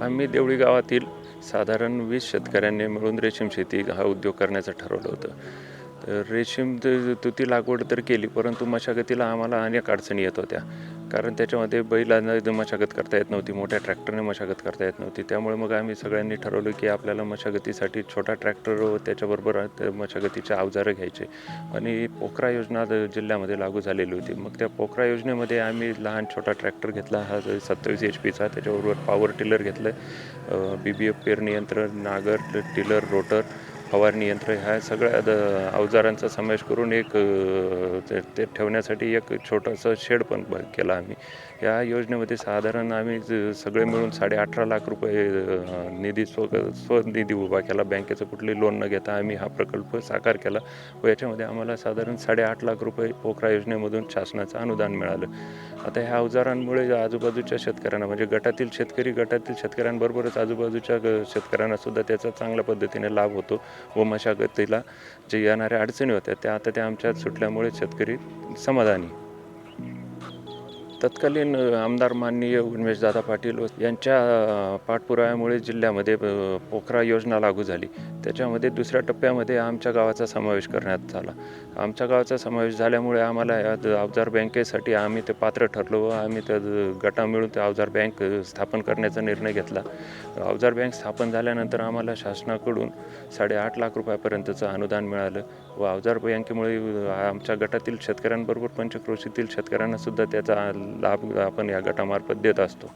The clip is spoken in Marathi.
आम्ही देवळी गावातील साधारण वीस शेतकऱ्यांनी मिळून रेशीम शेती हा उद्योग करण्याचं ठरवलं होतं. तर रेशीम तुती लागवड तर केली परंतु मशागतीला आम्हाला अनेक अडचणी येत होत्या. कारण त्याच्यामध्ये बैलांना मशागत करता येत नव्हती मोठ्या ट्रॅक्टरने मशागत करता येत नव्हती. त्यामुळे मग आम्ही सगळ्यांनी ठरवलं की आपल्याला मशागतीसाठी छोटा ट्रॅक्टर व त्याच्याबरोबर मशागतीचे अवजारं घ्यायचे. आणि पोखरा योजना जिल्ह्यामध्ये लागू झालेली होती. मग त्या पोखरा योजनेमध्ये आम्ही लहान छोटा ट्रॅक्टर घेतला. हा सत्तावीस एच पीचा त्याच्याबरोबर पॉवर टिलर घेतलं. बी बी एफ पेरणी यंत्र नागर टिलर रोटर फवारणी यंत्र ह्या सगळ्या द- अवजारांचा समावेश करून एक ते- ते ठेवण्यासाठी एक छोटंसं शेड पण ब- केला आम्ही. या योजनेमध्ये साधारण आम्ही ज- सगळे मिळून साडे अठरा लाख रुपये निधी स्व स्वनिधी उभा केला. बँकेचं कुठली लोन न घेता आम्ही हा प्रकल्प साकार केला व याच्यामध्ये आम्हाला साधारण साडेआठ लाख रुपये पोखरा योजनेमधून शासनाचं अनुदान मिळालं. आता ह्या अवजारांमुळे आजूबाजूच्या शेतकऱ्यांना म्हणजे गटातील शेतकरी गटातील शेतकऱ्यांबरोबरच आजूबाजूच्या ग- शेतकऱ्यांना सुद्धा त्याचा चांगल्या पद्धतीने लाभ होतो. व मशागतीला जे येणाऱ्या अडचणी होत्या त्या आता त्या आमच्यात सुटल्यामुळे शेतकरी समाधानी. तत्कालीन आमदार माननीय उन्मेशदादा पाटील यांच्या पाठपुराव्यामुळे जिल्ह्यामध्ये पोखरा योजना लागू झाली. त्याच्यामध्ये दुसऱ्या टप्प्यामध्ये आमच्या गावाचा समावेश करण्यात आला आमच्या गावाचा समावेश झाल्यामुळे आम्हाला या द- अवजार बँकेसाठी आम्ही ते पात्र ठरलो व आम्ही त्या गटा मिळून ते अवजार बँक स्थापन करण्याचा निर्णय घेतला. अवजार बँक स्थापन झाल्यानंतर आम्हाला शासनाकडून साडेआठ लाख रुपयापर्यंतचं अनुदान मिळालं व अवजार बँकेमुळे आमच्या गटातील शेतकऱ्यांबरोबर पंचक्रोशीतील शेतकऱ्यांना सुद्धा त्याचा लाभ आपण या गटामार्फत देत असतो.